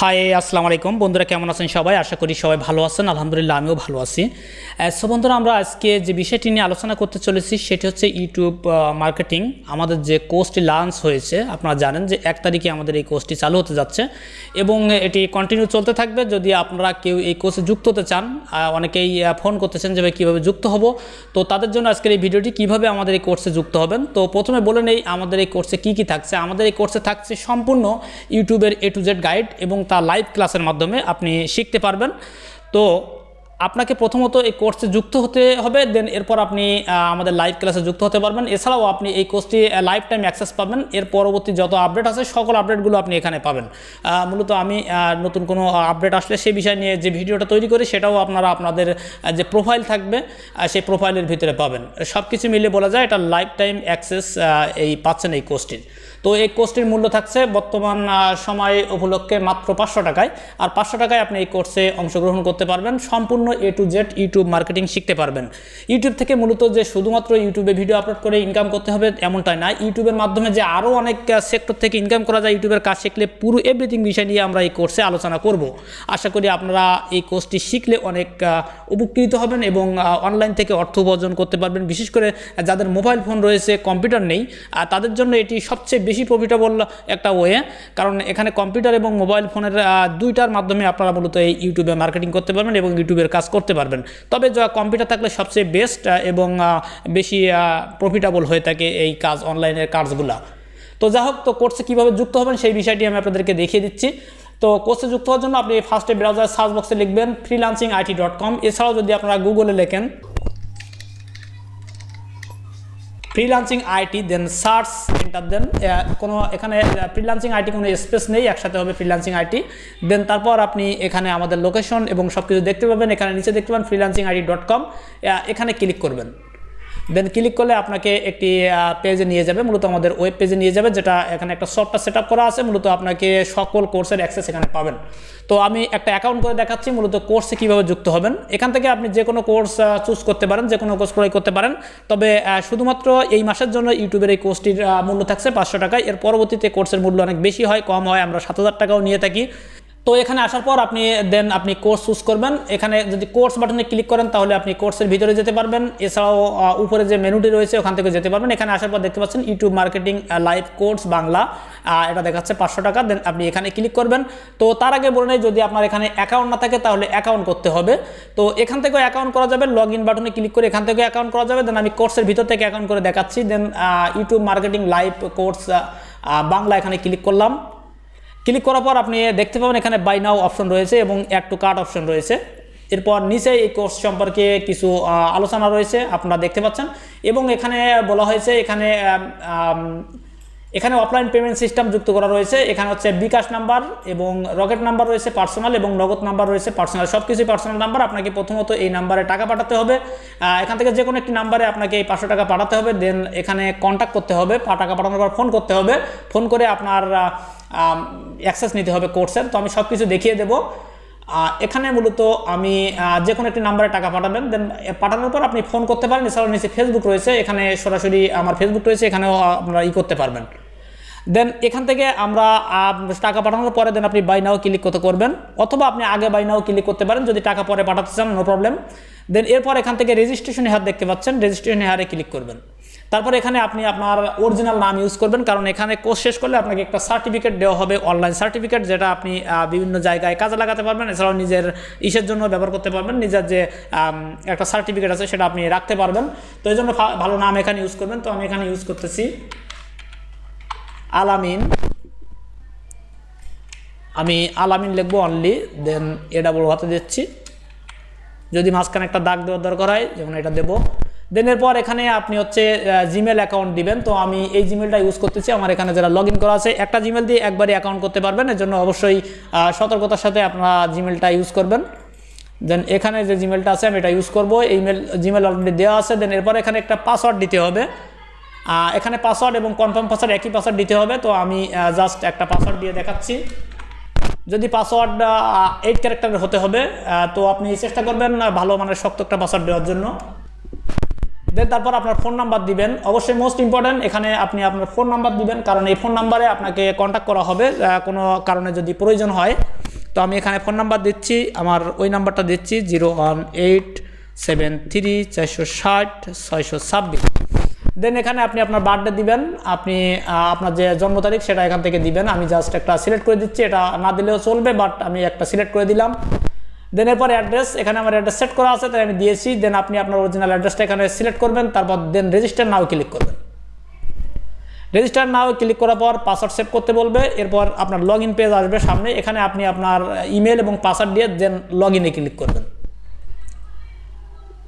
High আসসালামু আলাইকুম। বন্ধুরা, কেমন আছেন সবাই? আশা করি সবাই ভালো আছেন। আলহামদুলিল্লাহ, আমিও ভালো আছি। সো বন্ধুরা, আমরা আজকে যে বিষয়টি নিয়ে আলোচনা করতে চলেছি, সেটি হচ্ছে ইউটিউব মার্কেটিং আমাদের যে কোর্সটি লঞ্চ হয়েছে, আপনারা জানেন যে এক তারিখে আমাদের এই কোর্সটি চালু হতে যাচ্ছে এবং এটি কন্টিনিউ চলতে থাকবে। যদি আপনারা কেউ এই কোর্সে যুক্ত হতে চান অনেকেই ফোন করতেছেন যে কীভাবে যুক্ত হব? তো তাদের জন্য আজকের এই ভিডিওটি কীভাবে আমাদের এই কোর্সে যুক্ত হবেন? তো প্রথমে বলে নেই, আমাদের এই কোর্সে কী কী থাকছে? আমাদের এই কোর্সে থাকছে সম্পূর্ণ ইউটিউবের এ টু জেড গাইড এবং তা লাইভ ক্লাসের মাধ্যমে আপনি শিখতে পারবেন। তো আপনাকে প্রথমত এই কোর্সে যুক্ত হতে হবে দেন এরপর আপনি আমাদের লাইভ ক্লাসে যুক্ত হতে পারবেন। এছাড়াও আপনি এই কোর্সটি লাইফ টাইম অ্যাক্সেস পাবেন। এর পরবর্তী যত আপডেট আছে, সকল আপডেটগুলো আপনি এখানে পাবেন। মূলত আমি নতুন কোনো আপডেট আসলে সেই বিষয় নিয়ে যে ভিডিওটা তৈরি করি, সেটাও আপনারা আপনাদের যে প্রোফাইল থাকবে সেই প্রোফাইলের ভিতরে পাবেন। সব কিছু মিলে বলা যায় এটা লাইফ টাইম অ্যাক্সেস এই পাচ্ছেন এই কোর্সটির তো এই কোর্সটির মূল্য থাকছে বর্তমান সময় উপলক্ষে মাত্র পাঁচশো টাকায়। আর পাঁচশো টাকায় আপনি এই কোর্সে অংশগ্রহণ করতে পারবেন, সম্পূর্ণ A to Z YouTube marketing শিখতে পারবেন। ইউটিউব থেকে মূলত যে শুধুমাত্র ইউটিউবে ভিডিও আপলোড করে ইনকাম করতে হবে এমনটাই না ইউটিউবের মাধ্যমে যে আরও অনেক সেক্টর থেকে ইনকাম করা যায় ইউটিউবের কাজ শিখলে পুরো এভরিথিং বিষয় নিয়ে আমরা এই কোর্সে আলোচনা করব। আশা করি আপনারা এই কোর্সটি শিখলে অনেক উপকৃত হবেন এবং অনলাইন থেকে অর্থ উপার্জন করতে পারবেন। বিশেষ করে যাদের মোবাইল ফোন রয়েছে কম্পিউটার নেই তাদের জন্য এটি সবচেয়ে বেশি প্রফিটেবল একটা ওয়ে কারণ এখানে কম্পিউটার এবং মোবাইল ফোনের দুইটার মাধ্যমে আপনারা মূলত এই ইউটিউবে মার্কেটিং করতে পারবেন এবং ইউটিউবের কাজ করতে পারবেন। তবে যা কম্পিউটার থাকলে সবচেয়ে বেস্ট এবং বেশি প্রফিটেবল হয়ে থাকে এই কাজ অনলাইনের কাজগুলা। তো যাই হোক, তো কোর্সে কীভাবে যুক্ত হবেন সেই বিষয়টি আমি আপনাদেরকে দেখিয়ে দিচ্ছি। তো কোর্সে যুক্ত হওয়ার জন্য আপনি ফার্স্টে ব্রাউজার সার্চ বক্সে লিখবেন ফ্রিলান্সিং আইটি ডট কম এছাড়াও যদি আপনারা গুগলে লেখেন freelancing IT then search enter দেন কোনো, এখানে ফ্রিলান্সিং আইটি কোনো স্পেস নেই, একসাথে হবে ফ্রিলান্সিং আইটি দেন তারপর আপনি এখানে আমাদের লোকেশন এবং সব কিছু দেখতে পাবেন, এখানে নিচে দেখতে পাবেন ফ্রিলান্সিং আইটি ডট কম এখানে ক্লিক করবেন। দেন ক্লিক করলে আপনাকে একটি পেজে নিয়ে যাবে। মূলত আমাদের ওয়েব পেজে নিয়ে যাবে, যেটা এখানে একটা সফটওয়্যার সেট করা আছে। মূলত আপনাকে সকল কোর্সের অ্যাক্সেস এখানে পাবেন। তো আমি একটা অ্যাকাউন্ট করে দেখাচ্ছি, মূলত কোর্সে কীভাবে যুক্ত হবেন। এখান থেকে আপনি যে কোনো কোর্স চুজ করতে পারেন, যে কোনো কোর্স ক্রয় করতে পারেন। তবে শুধুমাত্র এই মাসের জন্য ইউটিউবের এই কোর্সটির মূল্য থাকছে পাঁচশো টাকায় এর পরবর্তীতে কোর্সের মূল্য অনেক বেশি হয়, কম হয়। আমরা সাত হাজার টাকাও নিয়ে থাকি। তো এখানে আসার পর আপনি দেন আপনি কোর্স চুজ করবেন। এখানে যদি কোর্স বাটনে ক্লিক করেন, তাহলে আপনি কোর্সের ভিতরে যেতে পারবেন। এছাড়াও উপরে যে মেনুটি রয়েছে, ওখান থেকে যেতে পারবেন। এখানে আসার পর দেখতে পাচ্ছেন YouTube marketing live course Bangla এটা দেখাচ্ছে পাঁচশো টাকা। দেন আপনি এখানে ক্লিক করবেন। তো তার আগে বলে নেই, যদি আপনার এখানে অ্যাকাউন্ট না থাকে, তাহলে অ্যাকাউন্ট করতে হবে। তো এখান থেকেও অ্যাকাউন্ট করা যাবে। লগ ইন বাটনে ক্লিক করে এখান থেকে অ্যাকাউন্ট করা যাবে। দেন আমি কোর্সের ভিতর থেকে অ্যাকাউন্ট করে দেখাচ্ছি। Then YouTube marketing live course Bangla এখানে ক্লিক করলাম। ক্লিক করার পর আপনি দেখতে পাবেন এখানে বাই নাও অপশন রয়েছে এবং অ্যাড টু কার্ড অপশন রয়েছে। এরপর নিচে এই কোর্স সম্পর্কে কিছু আলোচনা রয়েছে, আপনারা দেখতে পাচ্ছেন। এবং এখানে বলা হয়েছে, এখানে এখানে অফলাইন পেমেন্ট সিস্টেম যুক্ত করা রয়েছে। এখানে হচ্ছে বিকাশ নাম্বার এবং রকেট নাম্বার রয়েছে পার্সোনাল এবং নগদ নাম্বার রয়েছে পার্সোনাল সব কিছুই পার্সোনাল নাম্বার, আপনাকে প্রথমত এই নাম্বারে টাকা পাঠাতে হবে। এখান থেকে যে কোনো একটি নাম্বারে আপনাকে এই পাঁচশো টাকা পাঠাতে হবে। দেন এখানে কন্ট্যাক্ট করতে হবে। টাকা পাঠানোর পর ফোন করতে হবে। ফোন করে আপনার অ্যাক্সেস নিতে হবে কোর্সের তো আমি সব কিছু দেখিয়ে দেবো। এখানে মূলত আমি যে কোনো একটি নাম্বারে টাকা পাঠাবেন দেন পাঠানোর পর আপনি ফোন করতে পারেন, এছাড়াও নিচে ফেসবুক রয়েছে, এখানে সরাসরি আমার ফেসবুক রয়েছে, এখানেও আপনারা ই করতে পারবেন। দেন এখান থেকে আমরা টাকা পাঠানোর পরে দেন আপনি বাই নাও ক্লিক করতে করবেন, অথবা আপনি আগে বাই নাও ক্লিক করতে পারেন, যদি টাকা পরে পাঠাতে চান নো প্রবলেম দেন এরপর এখান থেকে রেজিস্ট্রেশন হার দেখতে পাচ্ছেন রেজিস্ট্রেশন হারে ক্লিক করবেন। তারপর এখানে আপনি আপনার অরিজিনাল নাম ইউজ করবেন, কারণ এখানে কোর্স শেষ করলে আপনাকে একটা সার্টিফিকেট দেওয়া হবে অনলাইন সার্টিফিকেট যেটা আপনি বিভিন্ন জায়গায় কাজে লাগাতে পারবেন। এছাড়াও নিজের ইসের জন্য ব্যবহার করতে পারবেন, নিজের যে একটা সার্টিফিকেট আছে সেটা আপনি রাখতে পারবেন। তো এই জন্য ভালো নাম এখানে ইউজ করবেন। তো আমি এখানে ইউজ করতেছি আলামিন। আমি আলামিন লিখব অনলি দেন এ ডাবল হাতে দিচ্ছি। যদি মাঝখানে একটা দাগ দেওয়ার দরকার হয়, যেমন এটা দেবো। দেন এরপর এখানে আপনি হচ্ছে জিমেল অ্যাকাউন্ট দিবেন। তো আমি এই জিমেলটা ইউজ করতেছি। আমার এখানে যারা লগ করা আছে, একটা জিমেল দিয়ে একবারই অ্যাকাউন্ট করতে পারবেন। এর জন্য অবশ্যই সতর্কতার সাথে আপনারা জিমেলটা ইউজ করবেন। দেন এখানে যে জিমেলটা আছে, আমি এটা ইউজ করব। এই মেল জিমেল অলরেডি দেওয়া আছে। দেন এরপর এখানে একটা পাসওয়ার্ড দিতে হবে। এখানে পাসওয়ার্ড এবং কনফার্ম পাসওয়ার্ড একই পাসওয়ার্ড দিতে হবে। তো আমি জাস্ট একটা পাসওয়ার্ড দিয়ে দেখাচ্ছি। যদি পাসওয়ার্ড এইট ক্যারেক্টারের হতে হবে তো আপনি চেষ্টা করবেন ভালো মানের শক্ত একটা পাসওয়ার্ড দেওয়ার জন্য। দেন তারপর আপনার ফোন নাম্বার দিবেন। অবশ্যই মোস্ট ইম্পর্ট্যান্ট এখানে আপনি আপনার ফোন নাম্বার দিবেন, কারণ এই ফোন নাম্বারে আপনাকে কন্ট্যাক্ট করা হবে কোনো কারণে যদি প্রয়োজন হয়। তো আমি এখানে ফোন নাম্বার দিচ্ছি, আমার ওই নাম্বারটা দিচ্ছি zero one eight seven three চারশো ষাট, ছয়শো ছাব্বিশ। দেন এখানে আপনি আপনার বার্থডে দিবেন, আপনি আপনার যে জন্ম তারিখ সেটা এখান থেকে দিবেন। আমি জাস্ট একটা সিলেক্ট করে দিচ্ছি, এটা না দিলেও চলবে বাট আমি একটা সিলেক্ট করে দিলাম। দেন এরপর অ্যাড্রেস এখানে আমার অ্যাড্রেস সেট করা আছে তাই আমি দিয়েছি। দেন আপনি আপনার অরিজিনাল অ্যাড্রেসটা এখানে সিলেক্ট করবেন, তারপর দেন রেজিস্টার নাও ক্লিক করবেন। রেজিস্টার নাও ক্লিক করার পর পাসওয়ার্ড সেভ করতে বলবে, এরপর আপনার লগ ইন পেজ আসবে সামনে, এখানে আপনি আপনার ইমেল এবং পাসওয়ার্ড দিয়ে দেন লগ ইনে ক্লিক করবেন।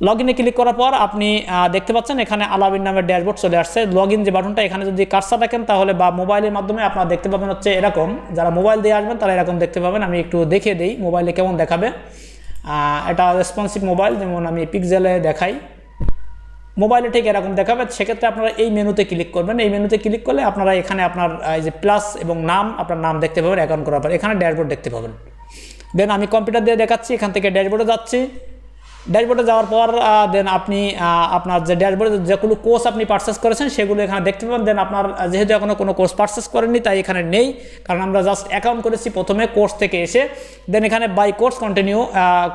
লগ ইনে ক্লিক করার পর আপনি দেখতে পাচ্ছেন এখানে আলাবিন নামের ড্যাশবোর্ড চলে আসছে। লগ ইন যে বাটনটা এখানে যদি কার্সার রাখেন তাহলে বা মোবাইলের মাধ্যমে আপনারা দেখতে পাবেন হচ্ছে এরকম। যারা মোবাইল দিয়ে আসবেন তারা এরকম দেখতে পাবেন। আমি একটু দেখিয়ে দিই মোবাইলে কেমন দেখাবে। এটা রেসপন্সিভ মোবাইল যেমন আমি পিক্সেলে দেখাই। মোবাইলে ঠিক এরকম দেখাবে। সেক্ষেত্রে আপনারা এই মেনুতে ক্লিক করবেন। এই মেনুতে ক্লিক করলে আপনারা এখানে আপনার এই যে প্লাস এবং নাম, আপনার নাম দেখতে পাবেন অ্যাকাউন্ট করার পর। এখানে ড্যাশবোর্ড দেখতে পাবেন। দেন আমি কম্পিউটার দিয়ে দেখাচ্ছি। এখান থেকে ড্যাশবোর্ডে যাচ্ছি। ড্যাশবোর্ডে যাওয়ার পর দেন আপনি আপনার যে ড্যাশবোর্ডে যেগুলো কোর্স আপনি পারচেস করেছেন, সেগুলো এখানে দেখতে পাবেন। দেন আপনার যেহেতু এখনও কোনো কোর্স পারচেস করেননি, তাই এখানে নেই। কারণ আমরা জাস্ট অ্যাকাউন্ট করেছি প্রথমে কোর্স থেকে এসে। দেন এখানে buy course continue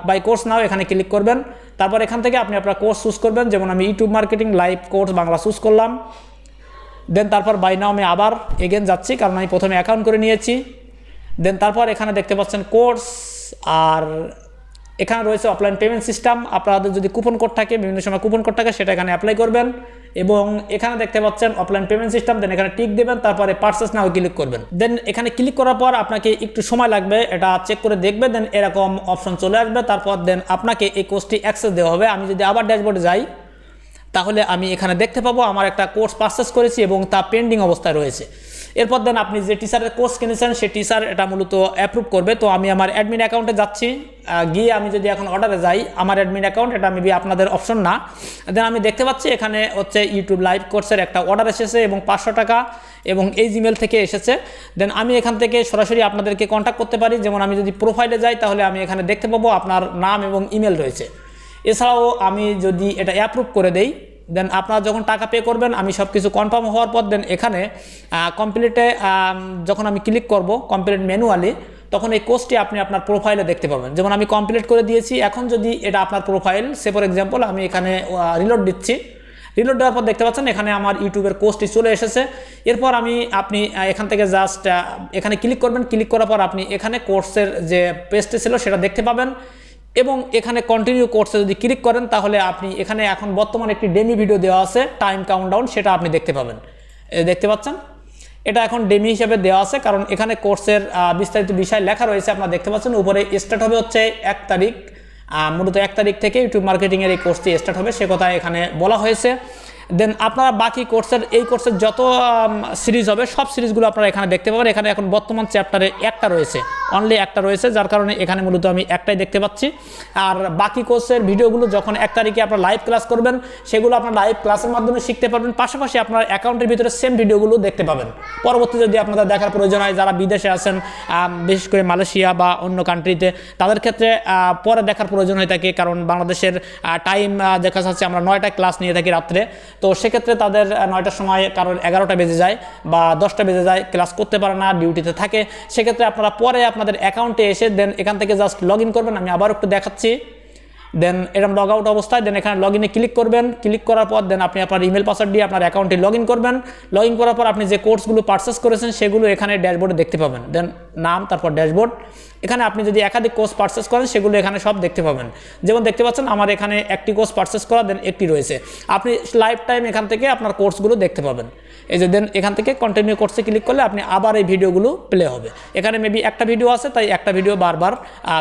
buy course now এখানে ক্লিক করবেন। তারপর এখান থেকে আপনি আপনার কোর্স চুজ করবেন। যেমন আমি YouTube marketing live course Bangla choose করলাম। দেন তারপর বাই নাও আমি আবার এগেন যাচ্ছি, কারণ আমি প্রথমে অ্যাকাউন্ট করে নিয়েছি। দেন তারপর এখানে দেখতে পাচ্ছেন কোর্স আর এখানে রয়েছে অফলাইন পেমেন্ট সিস্টেম আপনাদের যদি কুপন কোড থাকে, বিভিন্ন সময় কুপন কোড থাকে, সেটা এখানে অ্যাপ্লাই করবেন। এবং এখানে দেখতে পাচ্ছেন অফলাইন পেমেন্ট সিস্টেম দেন এখানে টিক দেবেন, তারপরে পার্সেস নাও ক্লিক করবেন। দেন এখানে ক্লিক করার পর আপনাকে একটু সময় লাগবে, এটা চেক করে দেখবে দেন এরকম অপশন চলে আসবে। তারপর দেন আপনাকে এই কোর্সটি অ্যাক্সেস দেওয়া হবে। আমি যদি আবার ড্যাশবোর্ডে যাই, তাহলে আমি এখানে দেখতে পাবো, আমার একটা কোর্স পারচেস করেছি এবং তা পেন্ডিং অবস্থায় রয়েছে। এরপর দেন আপনি যে টিচারের কোর্স কিনেছেন, সেই টিচার এটা মূলত অ্যাপ্রুভ করবে। তো আমি আমার অ্যাডমিন অ্যাকাউন্টে যাচ্ছি। গিয়ে আমি যদি এখন অর্ডারে যাই, আমার অ্যাডমিন অ্যাকাউন্ট এটা মেবি আপনাদের অপশন না। দেন আমি দেখতে পাচ্ছি এখানে হচ্ছে ইউটিউব লাইভ কোর্সের একটা অর্ডার এসেছে এবং পাঁচশো টাকা এবং এই জিমেল থেকে এসেছে। দেন আমি এখান থেকে সরাসরি আপনাদেরকে কন্ট্যাক্ট করতে পারি। যেমন আমি যদি প্রোফাইলে যাই, তাহলে আমি এখানে দেখতে পাবো আপনার নাম এবং ইমেল রয়েছে। এছাড়াও আমি যদি এটা অ্যাপ্রুভ করে দেই দেন আপনারা যখন টাকা পে করবেন, আমি সব কিছু কনফার্ম হওয়ার পর দেন এখানে কমপ্লিটে যখন আমি ক্লিক করব কমপ্লিট ম্যানুয়ালি তখন এই কোর্সটি আপনি আপনার প্রোফাইলে দেখতে পাবেন। যেমন আমি কমপ্লিট করে দিয়েছি, এখন যদি এটা আপনার প্রোফাইল সে ফর এক্সাম্পল আমি এখানে রিলোড দিচ্ছি। রিলোড দেওয়ার পর দেখতে পাচ্ছেন, এখানে আমার ইউটিউবের কোর্সটি চলে এসেছে। এরপর আমি, আপনি এখান থেকে জাস্ট এখানে ক্লিক করবেন। ক্লিক করার পর আপনি এখানে কোর্সের যে পেজটি ছিল, সেটা দেখতে পাবেন। এবং এখানে কন্টিনিউ কোর্সে যদি ক্লিক করেন, তাহলে আপনি এখানে এখন বর্তমানে একটি ডেমি ভিডিও দেওয়া আছে টাইম কাউন্টডাউন সেটা আপনি দেখতে পাবেন। দেখতে পাচ্ছেন? এটা এখন ডেমি হিসেবে দেওয়া আছে, কারণ এখানে কোর্সের বিস্তারিত বিষয় লেখা রয়েছে, আপনারা দেখতে পাচ্ছেন। উপরে স্টার্ট হবে হচ্ছে এক তারিখ মূলত এক তারিখ থেকে ইউটিউব মার্কেটিংয়ের এই কোর্সটি স্টার্ট হবে, সে কথা এখানে বলা হয়েছে। দেন আপনারা বাকি কোর্সের এই কোর্সের যত সিরিজ হবে, সব সিরিজগুলো আপনারা এখানে দেখতে পাবেন। এখানে এখন বর্তমান চ্যাপ্টারে একটা রয়েছে। অনলি একটা রয়েছে, যার কারণে এখানে মূলত আমি একটাই দেখতে পাচ্ছি। আর বাকি কোর্সের ভিডিওগুলো যখন এক তারিখে আপনার লাইভ ক্লাস করবেন, সেগুলো আপনার লাইভ ক্লাসের মাধ্যমে শিখতে পারবেন। পাশাপাশি আপনার অ্যাকাউন্টের ভিতরে সেম ভিডিওগুলো দেখতে পাবেন। পরবর্তী যদি আপনাদের দেখার প্রয়োজন হয়, যারা বিদেশে আছেন বিশেষ করে মালয়েশিয়া বা অন্য কান্ট্রিতে তাদের ক্ষেত্রে পরে দেখার প্রয়োজন হয়ে থাকে। কারণ বাংলাদেশের টাইম দেখা যাচ্ছে আমরা নয়টায় ক্লাস নিয়ে থাকি রাত্রে। তো সেক্ষেত্রে তাদের নয়টার সময় কারোর এগারোটা বেজে যায় বা দশটা বেজে যায়, ক্লাস করতে পারে না, ডিউটিতে থাকে। সেক্ষেত্রে আপনারা পরে আপনাদের অ্যাকাউন্টে এসে দেন, এখান থেকে জাস্ট লগ করবেন, আমি আবার একটু দেখাচ্ছি। দেন এরকম লগ আউট অবস্থায় দেন এখানে লগ ইনে ক্লিক করবেন। ক্লিক করার পর দেন আপনি আপনার ইমেল পাসওয়ার্ড দিয়ে আপনার অ্যাকাউন্টে লগ ইন করবেন। লগ ইন করার পর আপনি যে কোর্সগুলো পারচেস করেছেন, সেগুলো এখানে ড্যাশবোর্ডে দেখতে পাবেন। দেন নাম, তারপর ড্যাশবোর্ড এখানে আপনি যদি একাধিক কোর্স পারচেস করেন, সেগুলো এখানে সব দেখতে পাবেন। যেমন দেখতে পাচ্ছেন, আমার এখানে একটি কোর্স পারচেস করা দেন একটি রয়েছে। আপনি লাইফ টাইম এখান থেকে আপনার কোর্সগুলো দেখতে পাবেন। এই যে দেন এখান থেকে কন্টিনিউ কোর্সে ক্লিক করলে আপনি আবার এই ভিডিওগুলো প্লে হবে। এখানে মেবি একটা ভিডিও আছে, তাই একটা ভিডিও বারবার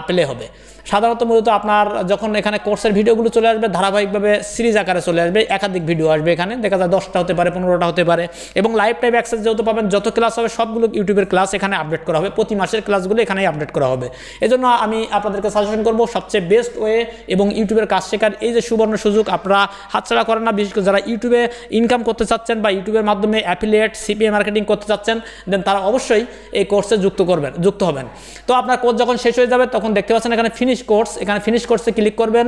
প্লে হবে। সাধারণত মূলত আপনার যখন এখানে কোর্সের ভিডিওগুলো চলে আসবে, ধারাবাহিকভাবে সিরিজ আকারে চলে আসবে, একাধিক ভিডিও আসবে এখানে। দেখা যায় দশটা হতে পারে, পনেরোটা হতে পারে। এবং লাইভ টাইম অ্যাক্সেস যেহেতু পাবেন, যত ক্লাস হবে, সবগুলো ইউটিউবের ক্লাস এখানে আপডেট করা হবে। প্রতি মাসের ক্লাসগুলো এখানেই আপডেট করা হবে। এজন্য আমি আপনাদেরকে সাজেশন করব, সবচেয়ে বেস্ট ওয়ে এবং ইউটিউবের কাজ শেখার এই যে সুবর্ণ সুযোগ, আপনারা হাতছাড়া করেন না। বিশেষ করে যারা ইউটিউবে ইনকাম করতে চাচ্ছেন বা ইউটিউবের মাধ্যমে অ্যাফিলিয়েট সিপিএ মার্কেটিং করতে চাচ্ছেন দেন তারা অবশ্যই এই কোর্সে যুক্ত করবেন, যুক্ত হবেন। তো আপনার কোর্স যখন শেষ হয়ে যাবে, তখন দেখতে পাচ্ছেন এখানে ফিনিশ কোর্স এখানে ফিনিশ কোর্সে ক্লিক করবেন।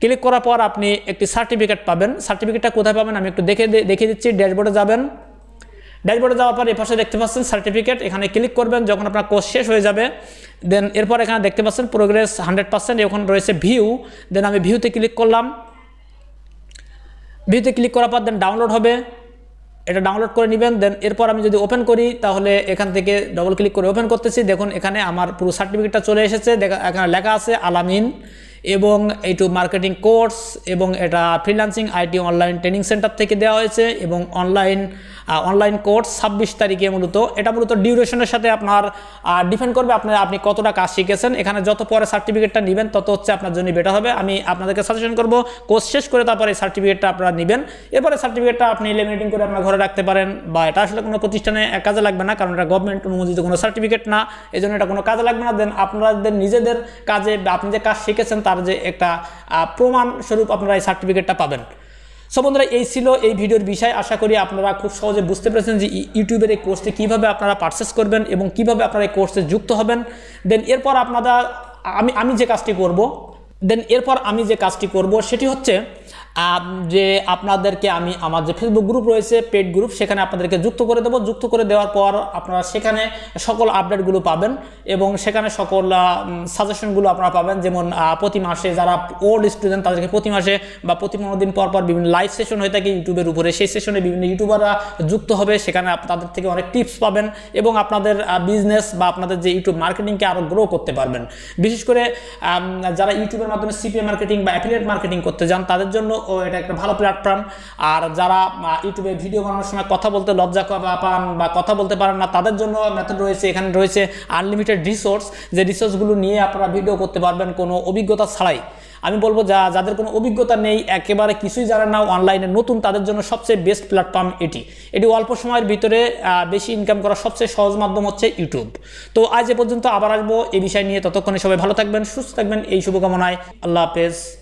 ক্লিক করার পর আপনি একটি সার্টিফিকেট পাবেন। সার্টিফিকেটটা কোথায় পাবেন আমি একটু দেখে দেখিয়ে দিচ্ছি ড্যাশবোর্ডে যাবেন। ড্যাশবোর্ডে যাওয়ার পর এপাশে দেখতে পাচ্ছেন সার্টিফিকেট এখানে ক্লিক করবেন, যখন আপনার কোর্স শেষ হয়ে যাবে দেন এরপর এখানে দেখতে পাচ্ছেন প্রোগ্রেস হান্ড্রেড পার্সেন্ট এখন রয়েছে ভিউ দেন আমি ভিউতে ক্লিক করলাম। ভিউতে ক্লিক করার পর দেন ডাউনলোড হবে। এটা ডাউনলোড করে নেবেন দেন এরপর আমি যদি ওপেন করি, তাহলে এখান থেকে ডবল ক্লিক করে ওপেন করতেছি। দেখুন, এখানে আমার পুরো সার্টিফিকেটটা চলে এসেছে। দেখা, এখানে লেখা আছে, আলামিন এবং ইউটিউব মার্কেটিং কোর্স এবং এটা freelancing IT online training centre থেকে দেওয়া হয়েছে এবং অনলাইন অনলাইন কোর্স ছাব্বিশ তারিখে মূলত। এটা মূলত ডিউরেশনের সাথে আপনার ডিপেন্ড করবে আপনার আপনি কতটা কাজ শিখেছেন। এখানে যত পরে সার্টিফিকেটটা নেবেন, তত হচ্ছে আপনার জন্য বেটার হবে। আমি আপনাদেরকে সাজেশন করব কোর্স শেষ করে তারপরে সার্টিফিকেটটা আপনারা নেবেন। এরপরে সার্টিফিকেটটা আপনি লেমিনেটিং করে আপনার ঘরে রাখতে পারেন বা এটা আসলে কোনো প্রতিষ্ঠানে কাজে লাগবে না, কারণ এটা গভর্নমেন্ট অনুমোদিত কোনো সার্টিফিকেট না। এই জন্য এটা কোনো কাজে লাগবে না। দেন আপনাদের নিজেদের কাজে আপনি যে কাজ শিখেছেন তার যে একটা প্রমাণস্বরূপ প্রমাণ স্বরূপ আপনারা এই সার্টিফিকেটটা পাবেন। সো বন্ধুরা, এই ছিল এই ভিডিওর বিষয়। আশা করি আপনারা খুব সহজে বুঝতে পেরেছেন যে ইউটিউবের এই কোর্সটি কীভাবে আপনারা পারচেস করবেন এবং কীভাবে আপনারা এই কোর্সে যুক্ত হবেন। দেন এরপর আপনারা, আমি আমি যে কাজটি করব দেন এরপর আমি যে কাজটি করব, সেটি হচ্ছে যে আপনাদেরকে আমি, আমার যে ফেসবুক গ্রুপ রয়েছে পেড গ্রুপ সেখানে আপনাদেরকে যুক্ত করে দেবো। যুক্ত করে দেওয়ার পর আপনারা সেখানে সকল আপডেটগুলো পাবেন এবং সেখানে সকল সাজেশনগুলো আপনারা পাবেন। যেমন প্রতি মাসে যারা ওল্ড স্টুডেন্ট তাদেরকে প্রতি মাসে বা প্রতি পনেরো দিন পর পর বিভিন্ন লাইভ সেশন হয়ে থাকে ইউটিউবের উপরে। সেই সেশনে বিভিন্ন ইউটিউবাররা যুক্ত হবে। সেখানে তাদের থেকে অনেক টিপস পাবেন এবং আপনাদের বিজনেস বা আপনাদের যে ইউটিউব মার্কেটিংকে আরও গ্রো করতে পারবেন। বিশেষ করে যারা ইউটিউবের মাধ্যমে সিপিএ মার্কেটিং বা অ্যাফিলিয়েট মার্কেটিং করতে যান, তাদের জন্য ও এটা একটা ভালো প্ল্যাটফর্ম আর যারা ইউটিউবে ভিডিও বানানোর সময় কথা বলতে লজ্জা পান বা কথা বলতে পারেন না, তাদের জন্য মেথড রয়েছে, এখানে রয়েছে আনলিমিটেড রিসোর্স যে রিসোর্সগুলো নিয়ে আপনারা ভিডিও করতে পারবেন কোনো অভিজ্ঞতা ছাড়াই। আমি বলব যা, যাদের কোনো অভিজ্ঞতা নেই, একেবারে কিছুই জানেন না অনলাইনে নতুন, তাদের জন্য সবচেয়ে বেস্ট প্ল্যাটফর্ম এটি। এটি অল্প সময়ের ভিতরে বেশি ইনকাম করার সবচেয়ে সহজ মাধ্যম হচ্ছে ইউটিউব তো আজ এ পর্যন্ত আবার আসব এই বিষয় নিয়ে। ততক্ষণে সবাই ভালো থাকবেন, সুস্থ থাকবেন, এই শুভকামনায়। আল্লাহ হাফেজ।